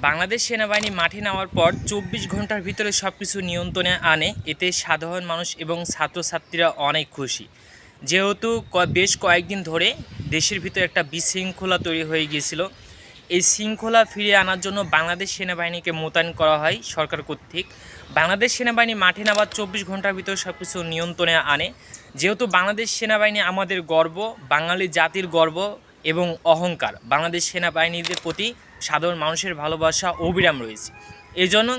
বাংলাদেশ সেনাবাহিনী মাঠে নেওয়ার পর চব্বিশ ঘণ্টার ভিতরে সব কিছু নিয়ন্ত্রণে আনে। এতে সাধারণ মানুষ এবং ছাত্রছাত্রীরা অনেক খুশি। যেহেতু বেশ কয়েকদিন ধরে দেশের ভিতরে একটা বিশৃঙ্খলা তৈরি হয়ে গিয়েছিল। এই শৃঙ্খলা ফিরিয়ে আনার জন্য বাংলাদেশ সেনাবাহিনীকে মোতায়েন করা হয় সরকার কর্তৃক। বাংলাদেশ সেনাবাহিনী মাঠে নেওয়ার চব্বিশ ঘণ্টার ভিতরে সব কিছু নিয়ন্ত্রণে আনে। যেহেতু বাংলাদেশ সেনাবাহিনী আমাদের গর্ব, বাঙালি জাতির গর্ব এবং অহংকার। বাংলাদেশ সেনাবাহিনীদের প্রতি সাধারণ মানুষের ভালোবাসা অবিরাম রয়েছে। এই জন্য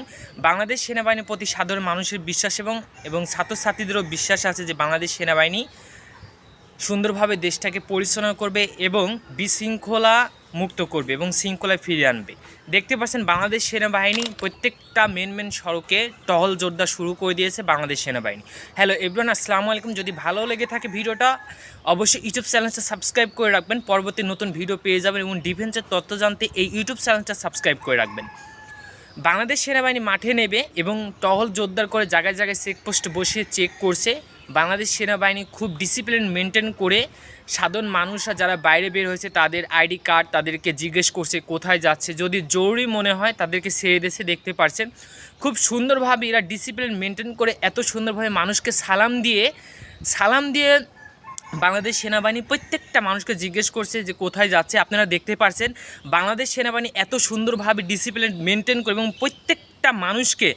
বাংলাদেশ সেনাবাহিনীর প্রতি সাধারণ মানুষের বিশ্বাস এবং এবং ছাত্রছাত্রীদেরও বিশ্বাস আছে যে বাংলাদেশ সেনাবাহিনী সুন্দরভাবে দেশটাকে পরিচালনা করবে এবং বিশৃঙ্খলা মুক্ত করবে এবং শৃঙ্খলায় ফিরিয়ে আনবে। দেখতে পাচ্ছেন, বাংলাদেশ সেনাবাহিনী প্রত্যেকটা মেন মেন সড়কে টহল জোরদার শুরু করে দিয়েছে বাংলাদেশ সেনাবাহিনী। হ্যালো এভরিওয়ান আসসালামু আলাইকুম। যদি ভালো লেগে থাকে ভিডিওটা, অবশ্যই ইউটিউব চ্যানেলটা সাবস্ক্রাইব করে রাখবেন। পরবর্তী নতুন ভিডিও পেয়ে যাবেন এবং ডিফেন্সের তথ্য জানতে এই ইউটিউব চ্যানেলটা সাবস্ক্রাইব করে রাখবেন। বাংলাদেশ সেনাবাহিনী মাঠে নেবে এবং টহল জোরদার করে জায়গায় জায়গায় চেকপোস্ট বসিয়ে চেক করছে। বাংলাদেশ সেনাবাহিনী খুব ডিসিপ্লিন মেনটেন করে সাধারণ মানুষরা যারা বাইরে বের হয়েছে, তাদের আইডি কার্ড তাদেরকে জিজ্ঞেস করছে কোথায় যাচ্ছে। যদি জরুরি মনে হয় তাদেরকে ছেড়ে দেশে দেখতে পারছেন। খুব সুন্দরভাবে এরা ডিসিপ্লিন মেনটেন করে এত সুন্দরভাবে মানুষকে সালাম দিয়ে সালাম দিয়ে বাংলাদেশ সেনাবাহিনী প্রত্যেকটা মানুষকে জিজ্ঞেস করছে যে কোথায় যাচ্ছে। আপনারা দেখতে পারছেন, বাংলাদেশ সেনাবাহিনী এত সুন্দরভাবে ডিসিপ্লিন মেনটেন করে এবং প্রত্যেকটা মানুষকে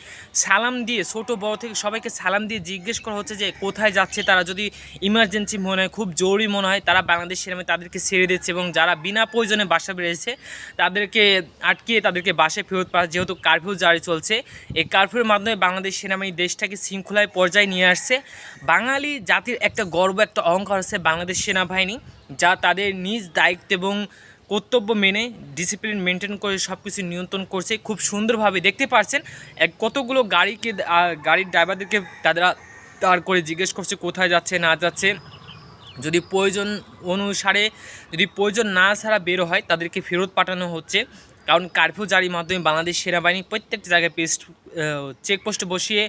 সালাম দিয়ে, ছোট বড় থেকে সবাইকে সালাম দিয়ে জিজ্ঞেস করা হচ্ছে যে কোথায় যাচ্ছে তারা। যদি ইমার্জেন্সি মনে হয়, খুব জরুরি মনে হয়, তারা বাংলাদেশ সেনাবাহিনী তাদেরকে ছেড়ে দিচ্ছে এবং যারা বিনা প্রয়োজনে বাসা বেরিয়েছে তাদেরকে আটকিয়ে তাদেরকে বাসে ফেরত পাওয়া যেহেতু কারফিউ জারি চলছে, এই কারফিউর মাধ্যমে বাংলাদেশ সেনাবাহিনী দেশটাকে শৃঙ্খলায় পর্যায়ে নিয়ে আসছে। বাঙালি জাতির একটা গর্ব, একটা অহংকার আছে বাংলাদেশ সেনাবাহিনী, যা তাদের নিজ দায়িত্ব এবং কর্তব্য মেনে ডিসিপ্লিন মেনটেন করে সব কিছু নিয়ন্ত্রণ করছে। খুব সুন্দরভাবে দেখতে পাচ্ছেন এক কতগুলো গাড়িকে গাড়ির ড্রাইভারদেরকে তারা দাঁড় করে জিজ্ঞেস করছে, কোথায় যাচ্ছে, না যাচ্ছে। যদি প্রয়োজন অনুসারে, যদি প্রয়োজন না ছাড়া বেরো হয়, তাদেরকে ফেরত পাঠানো হচ্ছে। কারণ কারফিউ জারির মাধ্যমে বাংলাদেশ সেনাবাহিনী প্রত্যেকটা জায়গায় পেস্ট চেকপোস্ট বসিয়ে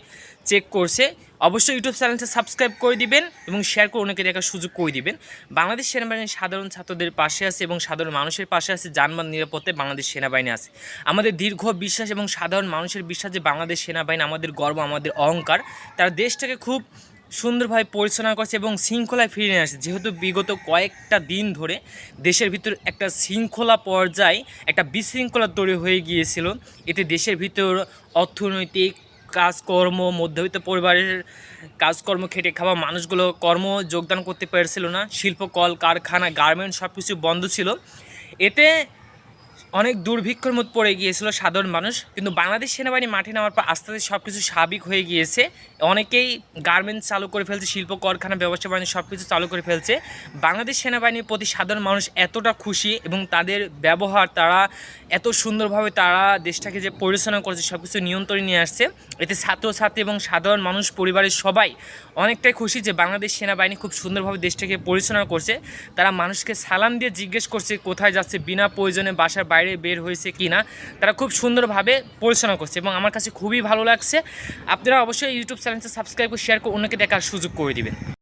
চেক করছে। অবশ্যই ইউটিউব চ্যানেলটা সাবস্ক্রাইব করে দিবেন এবং শেয়ার করে অনেকে দেখার সুযোগ করে দিবেন। বাংলাদেশ সেনাবাহিনী সাধারণ ছাত্রদের পাশে আছে এবং সাধারণ মানুষের পাশে আছে, যানবাহন নিরাপত্তায় বাংলাদেশ সেনাবাহিনী আছে। আমাদের দীর্ঘ বিশ্বাস এবং সাধারণ মানুষের বিশ্বাস যে বাংলাদেশ সেনাবাহিনী আমাদের গর্ব, আমাদের অহংকার, তারা দেশটাকে খুব সুন্দরভাবে পরিচালনা করছে এবং শৃঙ্খলায় ফিরে নিয়ে আসছে। যেহেতু বিগত কয়েকটা দিন ধরে দেশের ভিতর একটা শৃঙ্খলা পর্যায়ে একটা বিশৃঙ্খলা তৈরি হয়ে গিয়েছিল, এতে দেশের ভিতর অর্থনৈতিক কাজকর্ম, মধ্যবিত্ত পরিবারের কাজকর্ম খেটে খাওয়া মানুষগুলো কর্ম যোগদান করতে পারছিল না। শিল্প, কল, কারখানা, গার্মেন্ট সব কিছু বন্ধ ছিল। এতে অনেক দুর্ভিক্ষর মধ্যে পড়ে গিয়েছিল সাধারণ মানুষ। কিন্তু বাংলাদেশ সেনাবাহিনী মাঠে নেওয়ার পর আস্তে আস্তে সব কিছু স্বাভাবিক হয়ে গিয়েছে। অনেকেই গার্মেন্টস চালু করে ফেলছে, শিল্প, কারখানা, ব্যবসা বাণিজ্য সব কিছু চালু করে ফেলছে। বাংলাদেশ সেনাবাহিনীর প্রতি সাধারণ মানুষ এতটা খুশি এবং তাদের ব্যবহার, তারা এত সুন্দরভাবে তারা দেশটাকে যে পরিচালনা করছে সব কিছু নিয়ন্ত্রণে নিয়ে আসছে। এতে ছাত্রছাত্রী এবং সাধারণ মানুষ, পরিবারের সবাই অনেকটাই খুশি যে বাংলাদেশ সেনাবাহিনী খুব সুন্দরভাবে দেশটাকে পরিচালনা করছে। তারা মানুষকে সালাম দিয়ে জিজ্ঞেস করছে কোথায় যাচ্ছে, বিনা প্রয়োজনে বাসার বাইরে বের হয়েছে কি না। তারা খুব সুন্দরভাবে পরিচালনা করছে এবং আমার কাছে খুবই ভালো লাগছে। আপনারা অবশ্যই ইউটিউব চ্যানেলটা সাবস্ক্রাইব করে শেয়ার করে অন্যকে দেখার সুযোগ করে দিবেন।